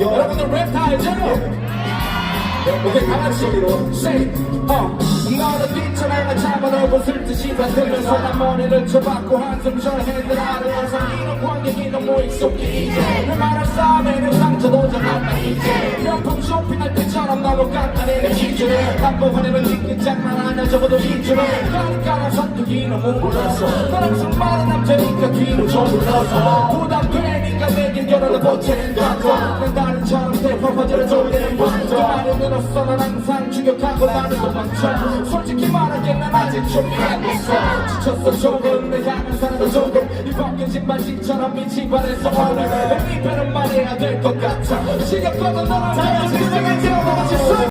여러분들 랩 다 알죠? 오케이 가만히로 say 어 너는 빛처럼 잡아놓 곳을 듯이 흔들면서 난 머리를 쳐박고 한숨 절해들 아래에서 이런 광경이 너무 익숙해. 이제 내 말을 싸매는 상처도 잘한다 이제 기준에 나쁜 화내면 징긴 장난 아니야 적어도 이쯤에. 까리까리 선택이 너무 몰랐어. 너랑 술 많은 남자니까 뒤로 좀 불러서. 부담되니까 내게 결혼을 보채는 것도 내 다른처럼 대화 화제를 돌리는 것도. 말을 늘었어. 난 항상 추격하고 나를 도망쳐. 솔직히 말하기엔 난 아직 준비 안 됐어. 지쳤어. 조금 내 향한 사람도 조금. 이 벗겨진 바지처럼 미치 바래서 오늘 내 입에는 말해야 될 것 같아. 너랑 나의 세상을 지어보고 싶어